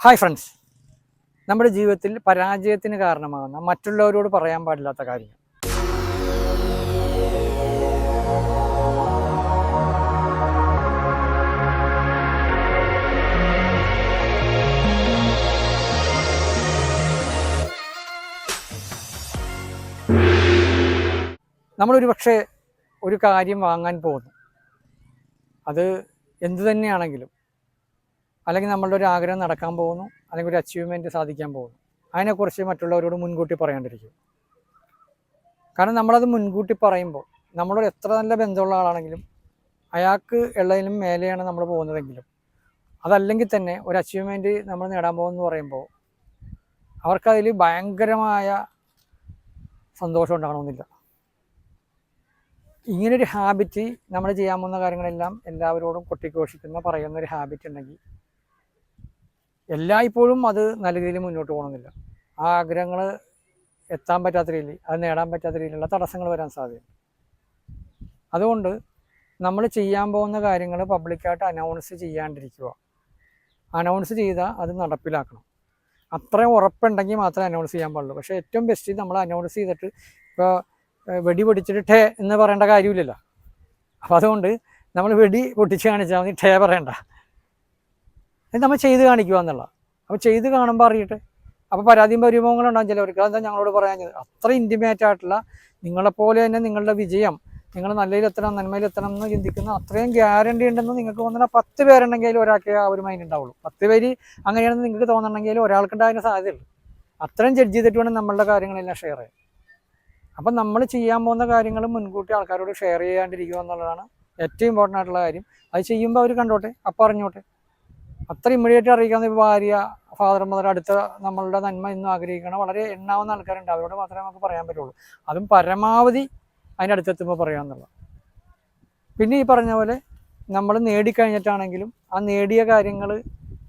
Hi friends നമ്മുടെ ജീവിതത്തിൽ പരാജയത്തിന് കാരണമാകുന്ന മറ്റുള്ളവരോട് പറയാൻ പാടില്ലാത്ത കാര്യങ്ങൾ. നമ്മളൊരു പക്ഷേ ഒരു കാര്യം വാങ്ങാൻ പോകുന്നു. അത് എന്തു തന്നെയാണെങ്കിലും അല്ലെങ്കിൽ നമ്മളുടെ ഒരു ആഗ്രഹം നടക്കാൻ പോകുന്നു അല്ലെങ്കിൽ ഒരു അച്ചീവ്മെന്റ് സാധിക്കാൻ പോകുന്നു. അതിനെക്കുറിച്ച് മറ്റുള്ളവരോട് മുൻകൂട്ടി പറയാണ്ടിരിക്കും കാരണം നമ്മളത് മുൻകൂട്ടി പറയുമ്പോൾ നമ്മളോട് എത്ര നല്ല ബന്ധമുള്ള ആളാണെങ്കിലും അയാൾക്ക് ഉള്ളതിലും മേലെയാണ് നമ്മൾ പോകുന്നതെങ്കിലും അതല്ലെങ്കിൽ തന്നെ ഒരു അച്ചീവ്മെന്റ് നമ്മൾ നേടാൻ പോകുമെന്ന് പറയുമ്പോൾ അവർക്കതിൽ ഭയങ്കരമായ സന്തോഷം ഉണ്ടാകണമെന്നില്ല ഇങ്ങനൊരു ഹാബിറ്റ് നമ്മൾ ചെയ്യാൻ പോകുന്ന കാര്യങ്ങളെല്ലാം എല്ലാവരോടും കൊട്ടിഘോഷിക്കുന്ന പറയുന്ന ഒരു ഹാബിറ്റ് ഉണ്ടെങ്കിൽ എല്ലായ്പ്പോഴും അത് നല്ല രീതിയിൽ മുന്നോട്ട് പോകണമെന്നില്ല. ആ ആഗ്രഹങ്ങൾ എത്താൻ പറ്റാത്ത രീതിയിൽ അത് നേടാൻ പറ്റാത്ത രീതിയിലുള്ള തടസ്സങ്ങൾ വരാൻ സാധ്യതയുണ്ട് അതുകൊണ്ട് നമ്മൾ ചെയ്യാൻ പോകുന്ന കാര്യങ്ങൾ പബ്ലിക്കായിട്ട് അനൗൺസ് ചെയ്യാണ്ടിരിക്കുക. അനൗൺസ് ചെയ്താൽ അത് നടപ്പിലാക്കണം. അത്രയും ഉറപ്പുണ്ടെങ്കിൽ മാത്രമേ അനൗൺസ് ചെയ്യാൻ പാടുള്ളൂ. പക്ഷേ ഏറ്റവും ബെസ്റ്റ് നമ്മൾ അനൗൺസ് ചെയ്തിട്ട് ഇപ്പോൾ വെടി പൊടിച്ചിട്ട് ടേ എന്ന് പറയേണ്ട കാര്യമില്ലല്ലോ. അപ്പോൾ അതുകൊണ്ട് നമ്മൾ വെടി പൊട്ടിച്ച് കാണിച്ചാൽ മതി ടേ പറയണ്ട. ഇത് നമ്മൾ ചെയ്ത് കാണിക്കുക എന്നുള്ള. അപ്പോൾ ചെയ്ത് കാണുമ്പോൾ അറിയട്ടെ. അപ്പോൾ പരാതിയും പരിഭവങ്ങളും ഉണ്ടാകും ചിലവർക്ക്. അതെന്താ ഞങ്ങളോട് പറയാൻ അത്ര ഇന്റിമേറ്റ് ആയിട്ടുള്ള നിങ്ങളെപ്പോലെ തന്നെ നിങ്ങളുടെ വിജയം നിങ്ങൾ നല്ലതിലെത്തണം നന്മയിലെത്തണം എന്ന് ചിന്തിക്കുന്ന അത്രയും ഗ്യാരണ്ടി ഉണ്ടെന്ന് നിങ്ങൾക്ക് തോന്നുന്ന പത്ത് പേരുണ്ടെങ്കിൽ ഒരാൾക്ക് ആ ഒരു മൈൻഡ് ഉണ്ടാവുള്ളൂ. പത്ത് പേര് അങ്ങനെയാണെന്ന് നിങ്ങൾക്ക് തോന്നണമെങ്കിൽ ഒരാൾക്കുണ്ടാകാൻ സാധ്യതയുള്ളൂ. അത്രയും ജഡ്ജ് ചെയ്തിട്ട് വേണം നമ്മളുടെ കാര്യങ്ങളെല്ലാം ഷെയർ ചെയ്യാൻ. അപ്പം നമ്മൾ ചെയ്യാൻ പോകുന്ന കാര്യങ്ങൾ മുൻകൂട്ടി ആൾക്കാരോട് ഷെയർ ചെയ്യാണ്ടിരിക്കുക എന്നുള്ളതാണ് ഏറ്റവും ഇമ്പോർട്ടന്റ് ആയിട്ടുള്ള കാര്യം. അത് ചെയ്യുമ്പോൾ അവർ കണ്ടോട്ടെ? അപ്പം അറിഞ്ഞോട്ടെ? അത്ര ഇമ്മീഡിയറ്റ് അറിയിക്കാവുന്ന ഭാര്യ ഫാദർ മദർ അടുത്ത നമ്മളുടെ നന്മ ഇന്നും ആഗ്രഹിക്കണം വളരെ എണ്ണാവുന്ന ആൾക്കാരുണ്ട്. അവരോട് മാത്രമേ നമുക്ക് പറയാൻ പറ്റുള്ളൂ. അതും പരമാവധി അതിന്റെ അടുത്തെത്തുമ്പോൾ പറയാമെന്നുള്ള പിന്നെ ഈ പറഞ്ഞ പോലെ നമ്മൾ നേടിക്കഴിഞ്ഞിട്ടാണെങ്കിലും ആ നേടിയ കാര്യങ്ങൾ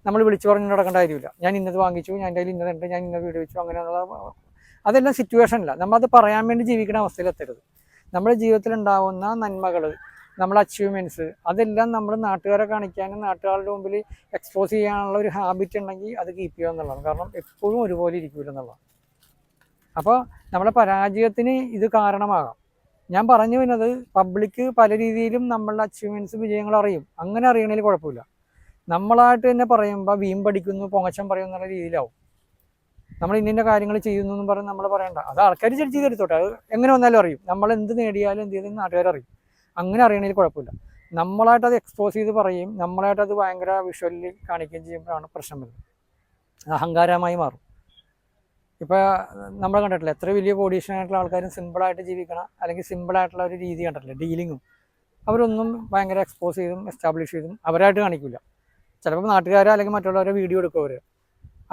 നമ്മൾ വിളിച്ചു പറഞ്ഞു നടക്കേണ്ട കാര്യമില്ല. ഞാൻ ഇന്നത് വാങ്ങിച്ചു ഞാൻ എന്റെ കയ്യിൽ ഇന്നതുണ്ട് ഞാൻ ഇന്ന വീട് വെച്ചു അങ്ങനെയുള്ള അതെല്ലാം സിറ്റുവേഷനില്ല നമ്മളത് പറയാൻ വേണ്ടി ജീവിക്കുന്ന അവസ്ഥയിലെത്തരുത് നമ്മുടെ ജീവിതത്തിൽ ഉണ്ടാവുന്ന നന്മകൾ നമ്മുടെ അച്ചീവ്മെന്റ്സ് അതെല്ലാം നമ്മൾ നാട്ടുകാരെ കാണിക്കാനും നാട്ടുകാരുടെ മുമ്പിൽ എക്സ്പോസ് ചെയ്യാനുള്ള ഒരു ഹാബിറ്റ് ഉണ്ടെങ്കിൽ അത് കീപ്പ് ചെയ്യുക എന്നുള്ളതാണ്. കാരണം എപ്പോഴും ഒരുപോലെ ഇരിക്കില്ല എന്നുള്ളതാണ്. അപ്പോൾ നമ്മുടെ പരാജയത്തിന് ഇത് കാരണമാകാം. ഞാൻ പറഞ്ഞു വരുന്നത് പബ്ലിക് പല രീതിയിലും നമ്മളുടെ അച്ചീവ്മെന്റ്സ് വിജയങ്ങൾ അറിയും. അങ്ങനെ അറിയണതിൽ കുഴപ്പമില്ല. നമ്മളായിട്ട് തന്നെ പറയുമ്പോൾ വീം പഠിക്കുന്നു പൊങ്ങച്ചം പറയുന്നു എന്നുള്ള രീതിയിലാവും. നമ്മൾ ഇന്നിന്റെ കാര്യങ്ങൾ ചെയ്യുന്നു എന്ന് പറഞ്ഞ് നമ്മൾ പറയണ്ട. അത് ആൾക്കാർ ജഡ്ജ് ചെയ്തെടുത്തോട്ടെ. അത് എങ്ങനെ വന്നാലും അറിയും. നമ്മൾ എന്ത് നേടിയാലും എന്ത് ചെയ്തെന്ന് നാട്ടുകാർ അറിയും അങ്ങനെ അറിയണമെങ്കിൽ കുഴപ്പമില്ല. നമ്മളായിട്ട് അത് എക്സ്പോസ് ചെയ്ത് പറയും നമ്മളായിട്ട് അത് ഭയങ്കര വിഷ്വലിൽ കാണിക്കുകയും ചെയ്യുമ്പോഴാണ് പ്രശ്നം വരുന്നത്. അഹങ്കാരമായി മാറും. ഇപ്പോൾ നമ്മൾ കണ്ടിട്ടില്ല എത്ര വലിയ കോടീഷനായിട്ടുള്ള ആൾക്കാരും സിമ്പിളായിട്ട് ജീവിക്കണം അല്ലെങ്കിൽ സിമ്പിളായിട്ടുള്ള ഒരു രീതി കണ്ടിട്ടില്ല ഡീലിങ്ങും അവരൊന്നും ഭയങ്കര എക്സ്പോസ് ചെയ്തും എസ്റ്റാബ്ലിഷ് ചെയ്തും അവരായിട്ട് കാണിക്കില്ല ചിലപ്പോൾ നാട്ടുകാരോ അല്ലെങ്കിൽ മറ്റുള്ളവരെ വീഡിയോ എടുക്കും അവർ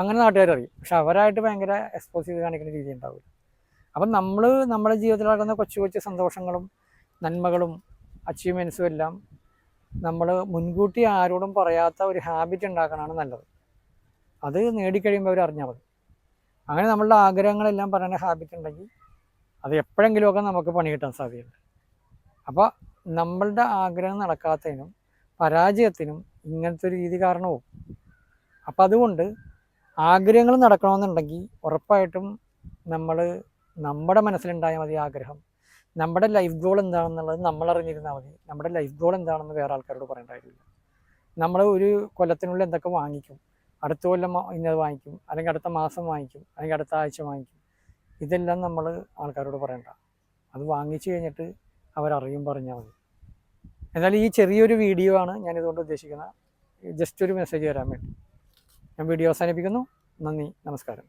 അങ്ങനെ നാട്ടുകാർ അറിയും. പക്ഷെ അവരായിട്ട് ഭയങ്കര എക്സ്പോസ് ചെയ്ത് കാണിക്കുന്ന രീതി ഉണ്ടാവില്ല. അപ്പം നമ്മൾ നമ്മുടെ ജീവിതത്തിൽ നടക്കുന്ന കൊച്ചു കൊച്ചു സന്തോഷങ്ങളും നന്മകളും അച്ചീവ്മെന്റ്സും എല്ലാം നമ്മൾ മുൻകൂട്ടി ആരോടും പറയാത്ത ഒരു ഹാബിറ്റ് ഉണ്ടാക്കാനാണ് നല്ലത്. അത് നേടിക്കഴിയുമ്പോൾ അവർ അറിഞ്ഞാൽ മതി. അങ്ങനെ നമ്മളുടെ ആഗ്രഹങ്ങളെല്ലാം പറയുന്ന ഹാബിറ്റ് ഉണ്ടെങ്കിൽ അത് എപ്പോഴെങ്കിലുമൊക്കെ നമുക്ക് പണി കിട്ടാൻ സാധ്യതയുണ്ട്. അപ്പോൾ നമ്മളുടെ ആഗ്രഹം നടക്കാത്തതിനും പരാജയത്തിനും ഇങ്ങനത്തെ ഒരു രീതി കാരണവും. അപ്പം അതുകൊണ്ട് ആഗ്രഹങ്ങൾ നടക്കണമെന്നുണ്ടെങ്കിൽ ഉറപ്പായിട്ടും നമ്മൾ നമ്മുടെ മനസ്സിലുണ്ടായാൽ മതി ആഗ്രഹം. നമ്മുടെ ലൈഫ് ഗോൾ എന്താണെന്നുള്ളത് നമ്മൾ അറിഞ്ഞിരുന്നാൽ മതി. നമ്മുടെ ലൈഫ് ഗോൾ എന്താണെന്ന് വേറെ ആൾക്കാരോട് പറയേണ്ട കാര്യമില്ല. നമ്മൾ ഒരു കൊല്ലത്തിനുള്ളിൽ എന്തൊക്കെ വാങ്ങിക്കും? അടുത്ത കൊല്ലം ഇന്നത് വാങ്ങിക്കും അല്ലെങ്കിൽ അടുത്ത മാസം വാങ്ങിക്കും അല്ലെങ്കിൽ അടുത്ത ആഴ്ച വാങ്ങിക്കും. ഇതെല്ലാം നമ്മൾ ആൾക്കാരോട് പറയണ്ട. അത് വാങ്ങിച്ചു കഴിഞ്ഞിട്ട് അവരറിയും പറഞ്ഞാൽ മതി. എന്നാലും ഈ ചെറിയൊരു വീഡിയോ ആണ് ഞാൻ ഇതുകൊണ്ട് ഉദ്ദേശിക്കുന്നത്. ജസ്റ്റ് ഒരു മെസ്സേജ് തരാൻ വേണ്ടി. ഞാൻ വീഡിയോ അവസാനിപ്പിക്കുന്നു. നന്ദി. നമസ്കാരം.